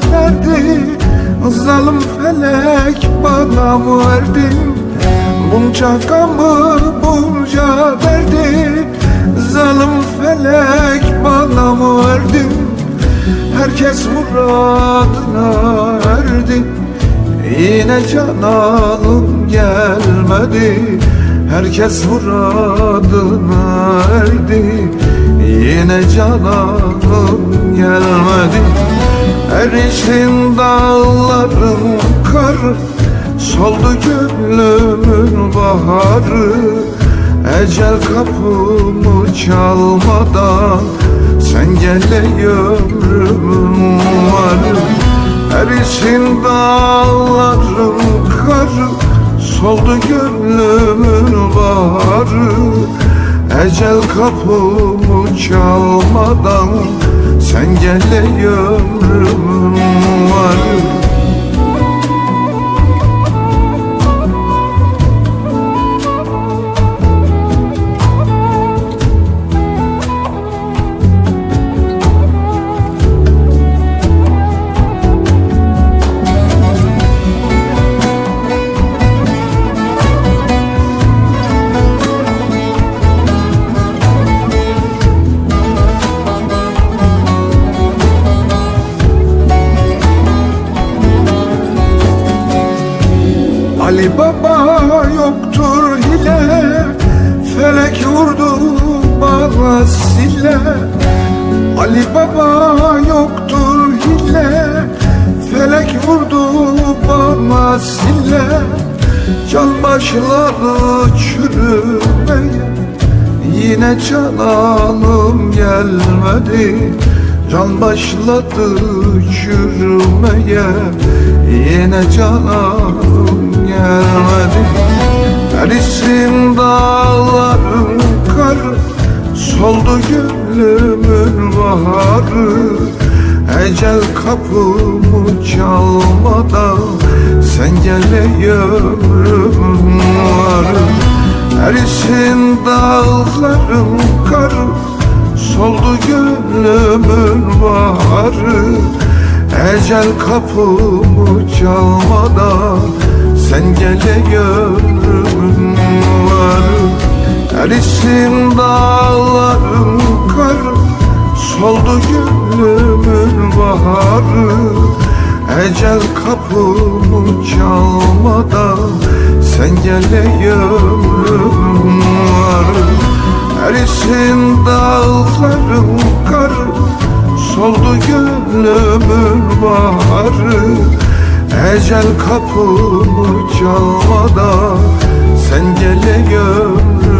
kaderdi Zalim felek bana verdi? Bunca gamı bunca derdi Zalim felek bana verdi? Herkes muradına erdi Yine can alım gelmedi. Herkes muradına erdi Yine can alım gelmedi. Erişin dağların karı Soldu gönlümün baharı. Ecel kapımı çalmadan Sen gel de ömrümün varı Erişin dağların karı Soldu gönlümün baharı Ecel kapımı çalmadan Sen gel de ömrümün varı Ali Baba yoktur hile Felek vurdu bana sile Ali Baba yoktur hile Felek vurdu bana sile Can başladı çürümeye Yine cananım gelmedi. Can başladı çürümeye Yine cananım gelmedi. Erisin dağların karı Soldu gönlümün baharı. Ecel kapımı çalmadan Sen gel ömrüm varı. Erisin dağların karı Soldu gönlümün baharı. Ecel kapımı çalmadan Sen gel ey ömrümün varı Erisin dağların karı Soldu gönlümün baharı. Ecel kapımı çalmadan Sen gel ey ömrüm varı Erisin dağların karı Soldu gönlümün baharı Ecel kapımı çalmadan Sen gel ey ömrüm